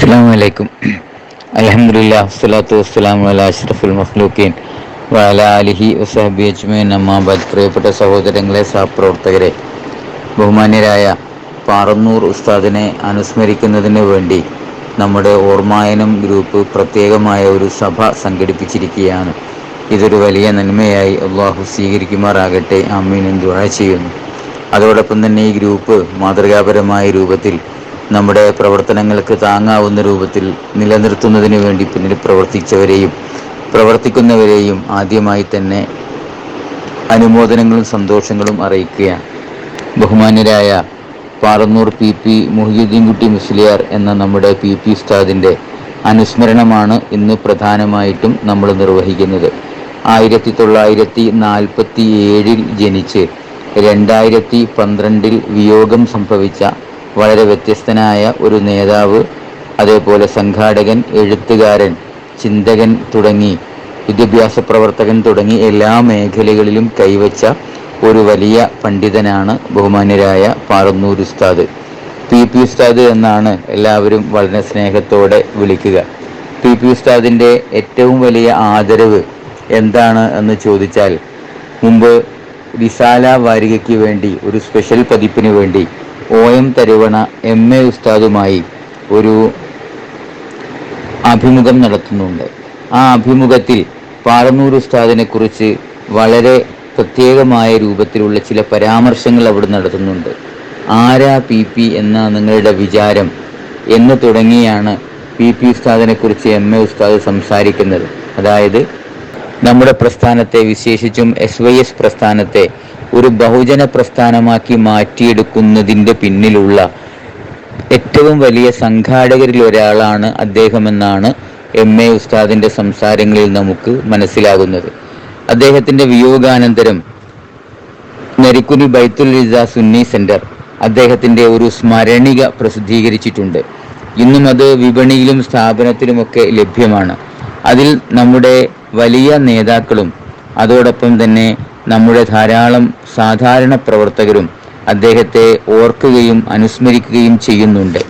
അസ്സാം വലൈക്കും അലഹമുല്ല വസ്സലാത്തു അല അഷ്റഫുൽ മഖ്ലൂക്കീൻ വഅല അലിഹി വസഹബി അജ്മീൻ. അമ്മാബാദ് പ്രിയപ്പെട്ട സഹോദരങ്ങളെ സഹപ്രവർത്തകരെ ബഹുമാന്യരായ പാറന്നൂർ ഉസ്താദിനെ അനുസ്മരിക്കുന്നതിന് വേണ്ടി നമ്മുടെ ഓർമായനം ഗ്രൂപ്പ് പ്രത്യേകമായ ഒരു സഭ സംഘടിപ്പിച്ചിരിക്കുകയാണ്. ഇതൊരു വലിയ നന്മയായി അള്ളാഹു സ്വീകരിക്കുമാറാകട്ടെ. അമ്മീനും ദുഴ ചെയ്യുന്നു. അതോടൊപ്പം തന്നെ ഈ ഗ്രൂപ്പ് മാതൃകാപരമായ രൂപത്തിൽ നമ്മുടെ പ്രവർത്തനങ്ങൾക്ക് താങ്ങാവുന്ന രൂപത്തിൽ നിലനിർത്തുന്നതിന് വേണ്ടി പിന്നിൽ പ്രവർത്തിച്ചവരെയും പ്രവർത്തിക്കുന്നവരെയും ആദ്യമായി തന്നെ അനുമോദനങ്ങളും സന്തോഷങ്ങളും അറിയിക്കുക ബഹുമാന്യരായ പാറന്നൂർ പി പി മുഹിയുദ്ദീൻ കുട്ടി മുസ്ലിയാർ എന്ന നമ്മുടെ പി പി ഉസ്താദിന്റെ അനുസ്മരണമാണ് ഇന്ന് പ്രധാനമായിട്ടും നമ്മൾ നിർവഹിക്കുന്നത്. ആയിരത്തി തൊള്ളായിരത്തി നാൽപ്പത്തി ഏഴിൽ ജനിച്ച് രണ്ടായിരത്തി പന്ത്രണ്ടിൽ വിയോഗം സംഭവിച്ച വളരെ വ്യത്യസ്തനായ ഒരു നേതാവ് അതേപോലെ സംഘാടകൻ എഴുത്തുകാരൻ ചിന്തകൻ തുടങ്ങി വിദ്യാഭ്യാസ പ്രവർത്തകൻ തുടങ്ങി എല്ലാ മേഖലകളിലും കൈവച്ച ഒരു വലിയ പണ്ഡിതനാണ് ബഹുമാന്യരായ പാറന്നൂർ ഉസ്താദ്. പി പി ഉസ്താദ് എന്നാണ് എല്ലാവരും വളരെ സ്നേഹത്തോടെ വിളിക്കുക. പി പി ഉസ്താദിന്റെ ഏറ്റവും വലിയ ആദരവ് എന്താണ് എന്ന് ചോദിച്ചാൽ മുമ്പ് റിസാല വാരികയ്ക്ക് വേണ്ടി ഒരു സ്പെഷ്യൽ പതിപ്പിന് വേണ്ടി O M Tharuvana M A ഉസ്താദുമായി ഒരു അഭിമുഖം നടത്തുന്നുണ്ട്. ആ അഭിമുഖത്തിൽ പാറന്നൂർ ഉസ്താദിനെ കുറിച്ച് വളരെ പ്രത്യേകമായ രൂപത്തിലുള്ള ചില പരാമർശങ്ങൾ അവിടെ നടത്തുന്നുണ്ട്. ആരാ പി പി എന്ന നിങ്ങളുടെ വിചാരം എന്ന് തുടങ്ങിയാണ് പി പി ഉസ്താദിനെ കുറിച്ച് എം എ ഉസ്താദ് സംസാരിക്കുന്നത്. അതായത് നമ്മുടെ പ്രസ്ഥാനത്തെ വിശേഷിച്ചും എസ് വൈ എസ് പ്രസ്ഥാനത്തെ ഒരു ബഹുജന പ്രസ്ഥാനമാക്കി മാറ്റിയെടുക്കുന്നതിന്റെ പിന്നിലുള്ള ഏറ്റവും വലിയ സംഘാടകരിൽ ഒരാളാണ് അദ്ദേഹമെന്നാണ് എം എ ഉസ്താദിന്റെ സംസാരങ്ങളിൽ നമുക്ക് മനസ്സിലാകുന്നത്. അദ്ദേഹത്തിന്റെ വിയോഗാനന്തരം നരിക്കുനി ബൈത്തുൽ റിസ സുന്നി സെന്റർ അദ്ദേഹത്തിന്റെ ഒരു സ്മരണിക പ്രസിദ്ധീകരിച്ചിട്ടുണ്ട്. ഇന്നും അത് വിപണിയിലും സ്ഥാപനത്തിലുമൊക്കെ ലഭ്യമാണ്. അതിൽ നമ്മുടെ വലിയ നേതാക്കളും അതോടൊപ്പം തന്നെ നമ്മുടെ ധാരാളം സാധാരണ പ്രവർത്തകരും അദ്ദേഹത്തെ ഓർക്കുകയും അനുസ്മരിക്കുകയും ചെയ്യുന്നുണ്ട്.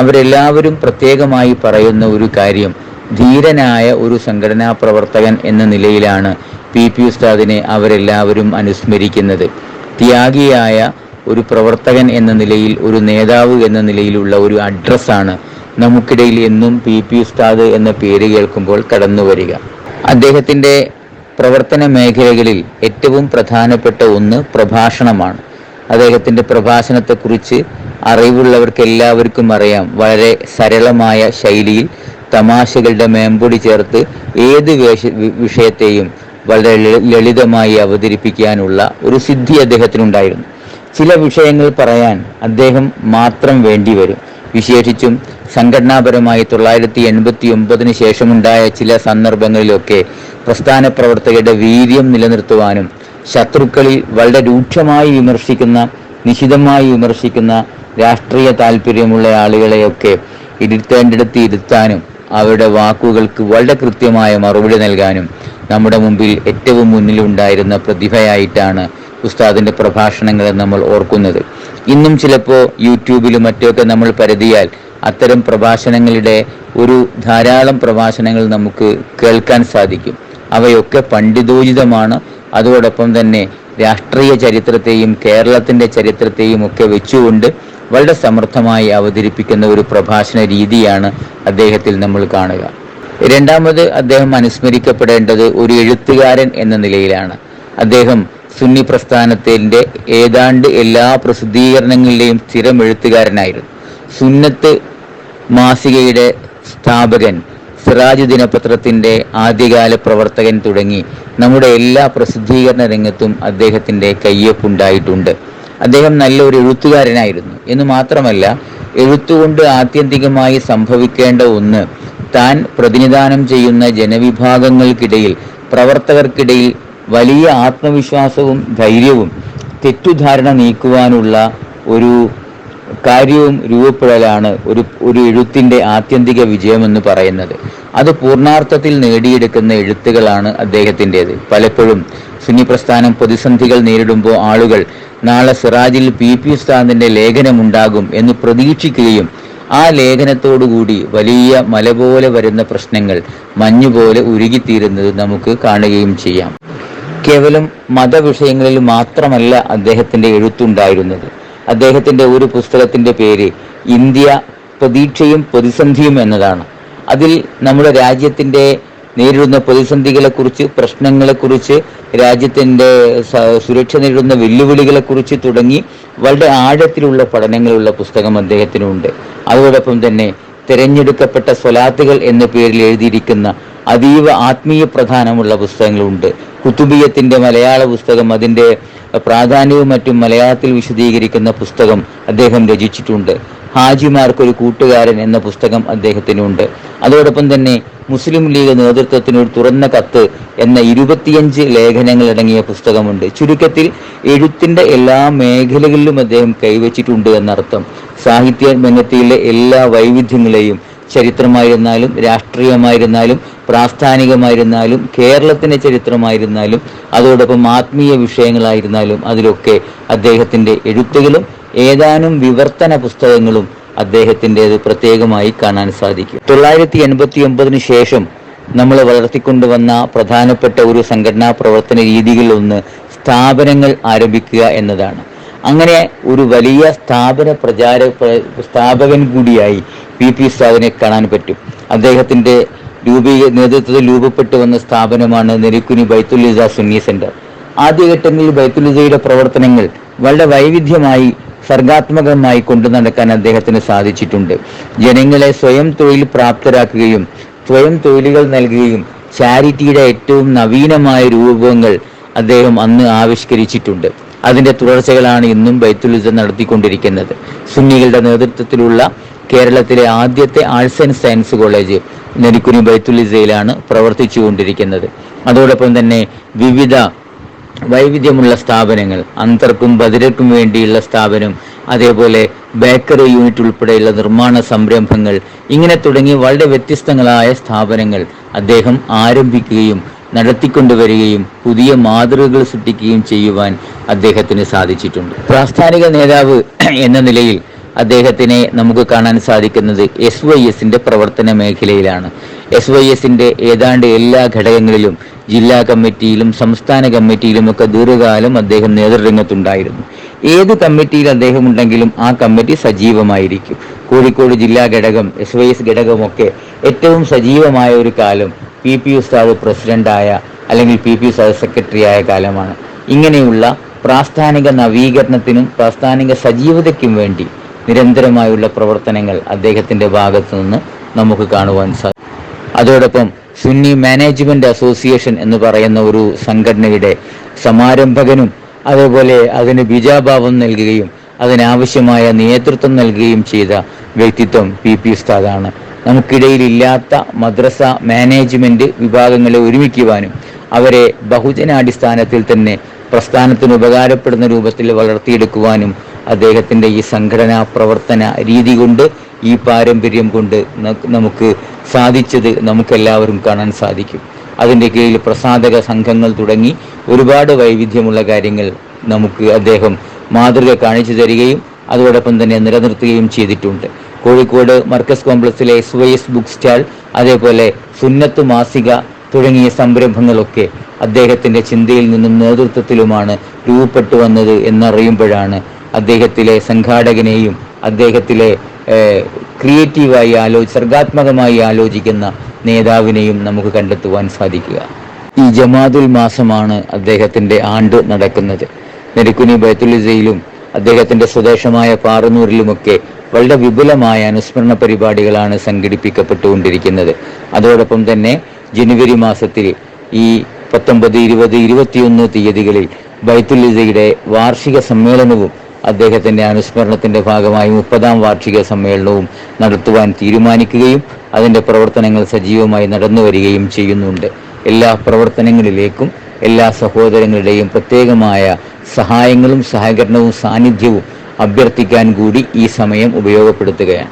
അവരെല്ലാവരും പ്രത്യേകമായി പറയുന്ന ഒരു കാര്യം ധീരനായ ഒരു സംഘടനാ പ്രവർത്തകൻ എന്ന നിലയിലാണ് പി പി ഉസ്താദിനെ അവരെല്ലാവരും അനുസ്മരിക്കുന്നത്. ത്യാഗിയായ ഒരു പ്രവർത്തകൻ എന്ന നിലയിൽ ഒരു നേതാവ് എന്ന നിലയിലുള്ള ഒരു അഡ്രസ്സാണ് നമുക്കിടയിൽ എന്നും പി പി ഉസ്താദ് എന്ന പേര് കേൾക്കുമ്പോൾ കടന്നു വരിക അദ്ദേഹത്തിന്റെ പ്രവർത്തന മേഖലകളിൽ ഏറ്റവും പ്രധാനപ്പെട്ട ഒന്ന് പ്രഭാഷണമാണ്. അദ്ദേഹത്തിന്റെ പ്രഭാഷണത്തെക്കുറിച്ച് അറിവുള്ളവർക്ക് എല്ലാവർക്കും അറിയാം. വളരെ സരളമായ ശൈലിയിൽ തമാശകളുടെ മേമ്പൊടി ചേർത്ത് ഏത് വേഷ വിഷയത്തെയും വളരെ ലളിതമായി അവതരിപ്പിക്കാനുള്ള ഒരു സിദ്ധി അദ്ദേഹത്തിനുണ്ടായിരുന്നു. ചില വിഷയങ്ങൾ പറയാൻ അദ്ദേഹം മാത്രം വേണ്ടി വരും. വിശേഷിച്ചും സംഘടനാപരമായി തൊള്ളായിരത്തി എൺപത്തി ഒമ്പതിന് ശേഷമുണ്ടായ ചില സന്ദർഭങ്ങളിലൊക്കെ പ്രസ്ഥാന പ്രവർത്തകരുടെ വീര്യം നിലനിർത്തുവാനും ശത്രുക്കളിൽ വളരെ രൂക്ഷമായി വിമർശിക്കുന്ന നിശിതമായി വിമർശിക്കുന്ന രാഷ്ട്രീയ താല്പര്യമുള്ള ആളുകളെയൊക്കെ ഇരുത്തേണ്ടിടത്ത് ഇരുത്താനും അവരുടെ വാക്കുകൾക്ക് വളരെ കൃത്യമായ മറുപടി നൽകാനും നമ്മുടെ മുമ്പിൽ ഏറ്റവും മുന്നിലുണ്ടായിരുന്ന പ്രതിഭയായിട്ടാണ് ഉസ്താദിന്റെ പ്രഭാഷണങ്ങളെ നമ്മൾ ഓർക്കുന്നത്. ഇന്നും ചിലപ്പോൾ യൂട്യൂബിലും മറ്റുമൊക്കെ നമ്മൾ പരതിയാൽ അത്തരം പ്രഭാഷണങ്ങളുടെ ഒരു ധാരാളം പ്രഭാഷണങ്ങൾ നമുക്ക് കേൾക്കാൻ സാധിക്കും. അവയൊക്കെ പണ്ഡിതോചിതമാണ്. അതോടൊപ്പം തന്നെ രാഷ്ട്രീയ ചരിത്രത്തെയും കേരളത്തിന്റെ ചരിത്രത്തെയും ഒക്കെ വെച്ചുകൊണ്ട് വളരെ സമർത്ഥമായി അവതരിപ്പിക്കുന്ന ഒരു പ്രഭാഷണ രീതിയാണ് അദ്ദേഹത്തിൽ നമ്മൾ കാണുക. രണ്ടാമത് അദ്ദേഹം അനുസ്മരിക്കപ്പെടേണ്ടത് ഒരു എഴുത്തുകാരൻ എന്ന നിലയിലാണ്. അദ്ദേഹം സുന്നി പ്രസ്ഥാനത്തിന്റെ ഏതാണ്ട് എല്ലാ പ്രസിദ്ധീകരണങ്ങളിലെയും സ്ഥിരം എഴുത്തുകാരനായിരുന്നു. സുന്നത്ത് മാസികയുടെ സ്ഥാപകൻ സിറാജ് ദിനപത്രത്തിന്റെ ആദ്യകാല പ്രവർത്തകൻ തുടങ്ങി നമ്മുടെ എല്ലാ പ്രസിദ്ധീകരണ രംഗത്തും അദ്ദേഹത്തിന്റെ കയ്യൊപ്പുണ്ടായിട്ടുണ്ട്. അദ്ദേഹം നല്ലൊരു എഴുത്തുകാരനായിരുന്നു. എന്ന് മാത്രമല്ല എഴുത്തുകൊണ്ട് ആത്യന്തികമായി സംഭവിക്കേണ്ട ഒന്ന് താൻ പ്രതിനിധാനം ചെയ്യുന്ന ജനവിഭാഗങ്ങൾക്കിടയിൽ പ്രവർത്തകർക്കിടയിൽ വലിയ ആത്മവിശ്വാസവും ധൈര്യവും തെറ്റുധാരണ നീക്കുവാനുള്ള ഒരു കാര്യവും രൂപപ്പെടലാണ് ഒരു ഒരു എഴുത്തിന്റെ ആത്യന്തിക വിജയമെന്ന് പറയുന്നത്. അത് പൂർണാർത്ഥത്തിൽ നേടിയെടുക്കുന്ന എഴുത്തുകളാണ് അദ്ദേഹത്തിന്റെത്. പലപ്പോഴും സുന്നി പ്രസ്ഥാനം പ്രതിസന്ധികൾ നേരിടുമ്പോൾ ആളുകൾ നാളെ സിറാജിൽ പി. പി. ഉസ്താദിന്റെ ലേഖനമുണ്ടാകും എന്ന് പ്രതീക്ഷിക്കുകയും ആ ലേഖനത്തോടുകൂടി വലിയ മല പോലെ വരുന്ന പ്രശ്നങ്ങൾ മഞ്ഞുപോലെ ഉരുകിത്തീരുന്നത് നമുക്ക് കാണുകയും ചെയ്യാം. കേവലം മതവിഷയങ്ങളിൽ മാത്രമല്ല അദ്ദേഹത്തിന്റെ എഴുത്തുണ്ടായിരുന്നത്. അദ്ദേഹത്തിന്റെ ഒരു പുസ്തകത്തിന്റെ പേര് ഇന്ത്യ പ്രതീക്ഷയും പ്രതിസന്ധിയും എന്നതാണ്. അതിൽ നമ്മുടെ രാജ്യത്തിന്റെ നേരിടുന്ന പ്രതിസന്ധികളെക്കുറിച്ച് പ്രശ്നങ്ങളെക്കുറിച്ച് രാജ്യത്തിന്റെ സുരക്ഷ നേരിടുന്ന വെല്ലുവിളികളെക്കുറിച്ച് തുടങ്ങി വളരെ ആഴത്തിലുള്ള പഠനങ്ങളുള്ള പുസ്തകം അദ്ദേഹത്തിനുണ്ട്. അതോടൊപ്പം തന്നെ തിരഞ്ഞെടുക്കപ്പെട്ട സ്വലാത്തുകൾ എന്ന പേരിൽ എഴുതിയിരിക്കുന്ന അതീവ ആത്മീയ പ്രധാനമുള്ള പുസ്തകങ്ങളുണ്ട്. കുത്തുബിയത്തിന്റെ മലയാള പുസ്തകം അതിന്റെ പ്രാധാന്യവും മറ്റും മലയാളത്തിൽ വിശദീകരിക്കുന്ന പുസ്തകം അദ്ദേഹം രചിച്ചിട്ടുണ്ട്. ഹാജിമാർക്കൊരു കൂട്ടുകാരൻ എന്ന പുസ്തകം അദ്ദേഹത്തിനുണ്ട്. അതോടൊപ്പം തന്നെ മുസ്ലിം ലീഗ് നേതൃത്വത്തിന് ഒരു തുറന്ന കത്ത് എന്ന ഇരുപത്തിയഞ്ച് ലേഖനങ്ങൾ അടങ്ങിയ പുസ്തകമുണ്ട്. ചുരുക്കത്തിൽ എഴുത്തിന്റെ എല്ലാ മേഖലകളിലും അദ്ദേഹം കൈവച്ചിട്ടുണ്ട് എന്നർത്ഥം. സാഹിത്യ രംഗത്തിലെ എല്ലാ വൈവിധ്യങ്ങളെയും ചരിത്രമായിരുന്നാലും രാഷ്ട്രീയമായിരുന്നാലും പ്രാസ്ഥാനികമായിരുന്നാലും കേരളത്തിന്റെ ചരിത്രമായിരുന്നാലും അതോടൊപ്പം ആത്മീയ വിഷയങ്ങളായിരുന്നാലും അതിലൊക്കെ അദ്ദേഹത്തിന്റെ എഴുത്തുകളും ഏതാനും വിവർത്തന പുസ്തകങ്ങളും അദ്ദേഹത്തിന്റെത് പ്രത്യേകമായി കാണാൻ സാധിക്കും. തൊള്ളായിരത്തി എൺപത്തി ഒമ്പതിന് ശേഷം നമ്മൾ വളർത്തിക്കൊണ്ടുവന്ന പ്രധാനപ്പെട്ട ഒരു സംഘടനാ പ്രവർത്തന രീതികളിലൊന്ന് സ്ഥാപനങ്ങൾ ആരംഭിക്കുക എന്നതാണ്. അങ്ങനെ ഒരു വലിയ സ്ഥാപന പ്രചാര പ്ര- സ്ഥാപകൻ കൂടിയായി പി പി ഉസ്താദിനെ കാണാൻ പറ്റും. അദ്ദേഹത്തിന്റെ രൂപീ നേതൃത്വത്തിൽ രൂപപ്പെട്ടു വന്ന സ്ഥാപനമാണ് നെരിക്കുനി ബൈത്തുലിസ സുന്നി സെന്റർ. ആദ്യഘട്ടങ്ങളിൽ ബൈത്തുലിസയുടെ പ്രവർത്തനങ്ങൾ വളരെ വൈവിധ്യമായി സർഗാത്മകമായി കൊണ്ടു നടക്കാൻ അദ്ദേഹത്തിന് സാധിച്ചിട്ടുണ്ട്. ജനങ്ങളെ സ്വയം തൊഴിൽ പ്രാപ്തരാക്കുകയും സ്വയം തൊഴിലുകൾ നൽകുകയും ചാരിറ്റിയുടെ ഏറ്റവും നവീനമായ രൂപങ്ങൾ അദ്ദേഹം അന്ന് ആവിഷ്കരിച്ചിട്ടുണ്ട്. അതിന്റെ തുടർച്ചകളാണ് ഇന്നും ബൈത്തുലിസ നടത്തിക്കൊണ്ടിരിക്കുന്നത്. സുന്നികളുടെ നേതൃത്വത്തിലുള്ള കേരളത്തിലെ ആദ്യത്തെ arts and science college Nerikkuni ബൈത്തുലിസയിലാണ് പ്രവർത്തിച്ചുകൊണ്ടിരിക്കുന്നത്. അതോടൊപ്പം തന്നെ വിവിധ വൈവിധ്യമുള്ള സ്ഥാപനങ്ങൾ അന്തർക്കും ബദിരക്കും വേണ്ടിയുള്ള സ്ഥാപനം അതേപോലെ ബേക്കറി യൂണിറ്റ് ഉൾപ്പെടെയുള്ള നിർമ്മാണ സംരംഭങ്ങൾ ഇങ്ങനെ തുടങ്ങി വളരെ വ്യത്യസ്തങ്ങളായ സ്ഥാപനങ്ങൾ അദ്ദേഹം ആരംഭിക്കുകയും നടത്തിക്കൊണ്ടുവരികയും പുതിയ മാതൃകകൾ സൃഷ്ടിക്കുകയും ചെയ്യുവാൻ അദ്ദേഹത്തിന് സാധിച്ചിട്ടുണ്ട്. പ്രാസ്ഥാനിക നേതാവ് എന്ന നിലയിൽ അദ്ദേഹത്തിനെ നമുക്ക് കാണാൻ സാധിക്കുന്നത് എസ് വൈ എസിന്റെ പ്രവർത്തന മേഖലയിലാണ്. എസ് വൈ എസിന്റെ ഏതാണ്ട് എല്ലാ ഘടകങ്ങളിലും ജില്ലാ കമ്മിറ്റിയിലും സംസ്ഥാന കമ്മിറ്റിയിലും ഒക്കെ ദീർഘകാലം അദ്ദേഹം നേതൃരംഗത്തുണ്ടായിരുന്നു. ഏത് കമ്മിറ്റിയിൽ അദ്ദേഹം ഉണ്ടെങ്കിലും ആ കമ്മിറ്റി സജീവമായിരിക്കും. കോഴിക്കോട് ജില്ലാ ഘടകം എസ് വൈ എസ് ഘടകമൊക്കെ ഏറ്റവും സജീവമായ ഒരു കാലം പി പി ഉസ്താദ് പ്രസിഡന്റായ അല്ലെങ്കിൽ പി പി ഉസ്താദ് സെക്രട്ടറി ആയ കാലമാണ്. ഇങ്ങനെയുള്ള പ്രാസ്ഥാനിക നവീകരണത്തിനും പ്രാസ്ഥാനിക സജീവതയ്ക്കും വേണ്ടി നിരന്തരമായുള്ള പ്രവർത്തനങ്ങൾ അദ്ദേഹത്തിന്റെ ഭാഗത്തു നിന്ന് നമുക്ക് കാണുവാൻ സാധിക്കും അതോടൊപ്പം സുന്നി മാനേജ്മെന്റ് അസോസിയേഷൻ എന്ന് പറയുന്ന ഒരു സംഘടനയുടെ സമാരംഭകനും അതേപോലെ അതിന് ബീജാഭാവം നൽകുകയും അതിനാവശ്യമായ നേതൃത്വം നൽകുകയും ചെയ്ത വ്യക്തിത്വം പി പി ഉസ്താദാണ്. നമുക്കിടയിലില്ലാത്ത മദ്രസ മാനേജ്മെന്റ് വിഭാഗങ്ങളെ ഒരുമിക്കുവാനും അവരെ ബഹുജനാടിസ്ഥാനത്തിൽ തന്നെ പ്രസ്ഥാനത്തിന് ഉപകാരപ്പെടുന്ന രൂപത്തിൽ വളർത്തിയെടുക്കുവാനും അദ്ദേഹത്തിന്റെ ഈ സംഘടനാ പ്രവർത്തന രീതി കൊണ്ട് ഈ പാരമ്പര്യം കൊണ്ട് നമുക്ക് സാധിച്ചത് നമുക്കെല്ലാവരും കാണാൻ സാധിക്കും. അതിന്റെ കീഴിൽ പ്രസാദക സംഘങ്ങൾ തുടങ്ങി ഒരുപാട് വൈവിധ്യമുള്ള കാര്യങ്ങൾ നമുക്ക് അദ്ദേഹം മാതൃക കാണിച്ചു തരികയും അതോടൊപ്പം തന്നെ നിലനിർത്തുകയും ചെയ്തിട്ടുണ്ട്. Kozhikode Markaz കോംപ്ലക്സിലെ S Y S book stall അതേപോലെ സുന്നത്ത് മാസിക തുടങ്ങിയ സംരംഭങ്ങളൊക്കെ അദ്ദേഹത്തിന്റെ ചിന്തയിൽ നിന്നും നേതൃത്വത്തിലുമാണ് രൂപപ്പെട്ടു വന്നത് എന്നറിയുമ്പോഴാണ് അദ്ദേഹത്തിലെ സംഘാടകനെയും അദ്ദേഹത്തിലെ ക്രിയേറ്റീവായി ആലോ സർഗാത്മകമായി ആലോചിക്കുന്ന നേതാവിനെയും നമുക്ക് കണ്ടെത്തുവാൻ സാധിക്കുക. ഈ ജമാതുൽ മാസമാണ് അദ്ദേഹത്തിന്റെ ആണ്ട് നടക്കുന്നത്. നെരുക്കുനി ബൈത്തുലിസയിലും അദ്ദേഹത്തിന്റെ സ്വദേശമായ പാറന്നൂരിലുമൊക്കെ വളരെ വിപുലമായ അനുസ്മരണ പരിപാടികളാണ് സംഘടിപ്പിക്കപ്പെട്ടുകൊണ്ടിരിക്കുന്നത്. അതോടൊപ്പം തന്നെ ജനുവരി മാസത്തിൽ ഈ പത്തൊമ്പത് ഇരുപത് ഇരുപത്തിയൊന്ന് തീയതികളിൽ ബൈത്തുലിസയുടെ വാർഷിക സമ്മേളനവും അദ്ദേഹത്തിന്റെ അനുസ്മരണത്തിന്റെ ഭാഗമായി മുപ്പതാം വാർഷിക സമ്മേളനവും നടത്തുവാൻ തീരുമാനിക്കുകയും അതിന്റെ പ്രവർത്തനങ്ങൾ സജീവമായി നടന്നു വരികയും ചെയ്യുന്നുണ്ട്. എല്ലാ പ്രവർത്തനങ്ങളിലേക്കും എല്ലാ സഹോദരങ്ങളുടെയും പ്രത്യേകമായ സഹായങ്ങളും സഹകരണവും സാന്നിധ്യവും അഭ്യർത്ഥിക്കാൻ കൂടി ഈ സമയം ഉപയോഗപ്പെടുത്തുകയാണ്.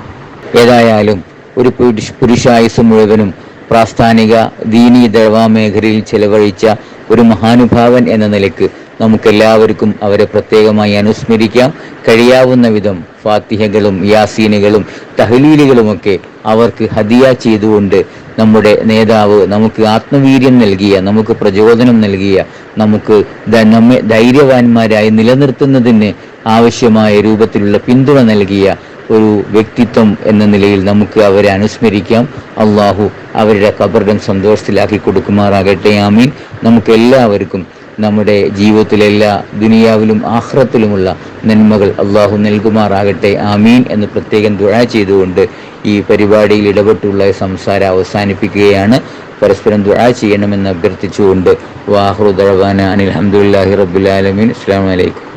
ഏതായാലും ഒരു പുരുഷ പുരുഷായുസ് മുഴുവനും പ്രാസ്ഥാനിക ദീനീ ദഴവാ മേഖലയിൽ ചെലവഴിച്ച ഒരു മഹാനുഭാവൻ എന്ന നിലയ്ക്ക് നമുക്കെല്ലാവർക്കും അവരെ പ്രത്യേകമായി അനുസ്മരിക്കാം. കഴിയാവുന്ന വിധം ഫാത്തിഹകളും യാസീനുകളും തഹലീലുകളുമൊക്കെ അവർക്ക് ഹദിയ ചെയ്തുകൊണ്ട് നമ്മുടെ നേതാവ് നമുക്ക് ആത്മവീര്യം നൽകിയ നമുക്ക് പ്രചോദനം നൽകിയ നമുക്ക് നമ്മെ ധൈര്യവാന്മാരായി നിലനിർത്തുന്നതിന് ആവശ്യമായ രൂപത്തിലുള്ള പിന്തുണ നൽകിയ ഒരു വ്യക്തിത്വം എന്ന നിലയിൽ നമുക്ക് അവരെ അനുസ്മരിക്കാം. അള്ളാഹു അവരുടെ കബറിടം സന്തോഷത്തിലാക്കി കൊടുക്കുമാറാകട്ടെ. ആമീൻ. നമുക്ക് എല്ലാവർക്കും നമ്മുടെ ജീവിതത്തിലെല്ലാ ദുനിയാവിലും ആഹ്റത്തിലുമുള്ള നന്മകൾ അള്ളാഹു നൽകുമാറാകട്ടെ ആമീൻ എന്ന് പ്രത്യേകം ദുഴ ചെയ്തുകൊണ്ട് ഈ പരിപാടിയിൽ ഇടപെട്ടുള്ള സംസാരം അവസാനിപ്പിക്കുകയാണ്. പരസ്പരം ദുഴ ചെയ്യണമെന്ന് അഭ്യർത്ഥിച്ചുകൊണ്ട്. വാഹൃദാന അനിൽ അഹമ്മദുല്ലാഹി റബുലാലമീൻ അസ്സാം വലൈക്കും